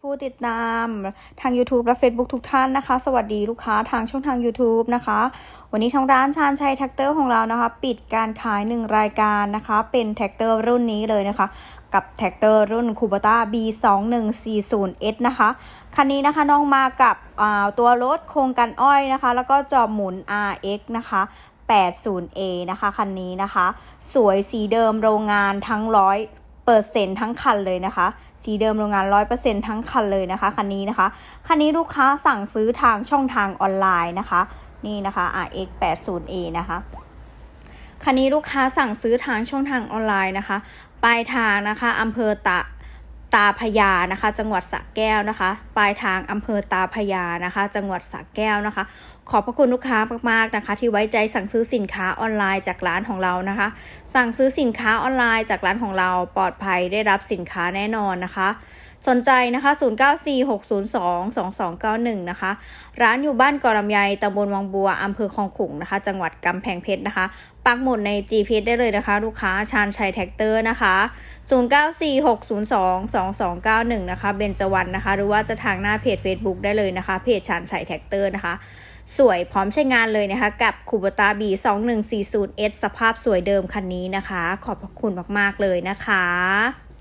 ผู้ติดตามทาง YouTube และ Facebook ทุกท่านนะคะ สวัสดีลูกค้าทางช่องทาง YouTube นะคะ วันนี้ทางร้านชาญชัยแท็กเตอร์ของเรานะคะ ปิดการขาย 1 รายการนะคะ เป็นแท็กเตอร์รุ่นนี้เลยนะคะ กับแท็กเตอร์รุ่น Kubota B2140S นะคะ คันนี้นะคะน้องมากับตัวรถโครงกันอ้อยนะคะ แล้วก็จอบหมุน RX นะคะ 80A นะคะ คันนี้นะคะ สวยสีเดิมโรงงานทั้งร้อย เปอร์เซ็นทั้งคันเลยนะคะ สีเดิมโรงงานร้อยเปอร์เซ็นทั้งคันเลยนะคะ คันนี้นะคะ คันนี้ลูกค้าสั่งซื้อทางช่องทางออนไลน์นะคะ นี่นะคะ RX 80A นะคะ คันนี้ลูกค้าสั่งซื้อทางช่องทางออนไลน์นะคะ ปลายทางนะคะอำเภอตะ ตาพยานะคะ จังหวัดสระแก้วนะคะ ปลายทางอำเภอตาพยานะคะ จังหวัดสระแก้วนะคะ ขอบพระคุณลูกค้ามากๆนะคะ ที่ไว้ใจสั่งซื้อสินค้าออนไลน์จากร้านของเรานะคะ สั่งซื้อสินค้าออนไลน์จากร้านของเราปลอดภัยได้รับสินค้าแน่นอนนะคะ สนใจนะคะ 0946022291 นะคะ ร้านอยู่บ้านกอรำไยตำบลวังบัวอำเภอคลองขุงนะคะ จังหวัดกำแพงเพชรนะคะ ปักหมุดใน GPS ได้เลยนะคะ ลูกค้าชาญชัยแท็กเตอร์นะคะ 0946022291 นะคะ เบนจวันนะคะ หรือว่าจะทางหน้าเพจ Facebook ได้เลยนะคะ เพจชาญชัยแท็กเตอร์นะคะสวยพร้อมใช้งานเลยนะคะ กับคูบตาบี 2140S สภาพสวยเดิมคันนี้นะคะ ขอบพระคุณมาก ๆ เลยนะคะ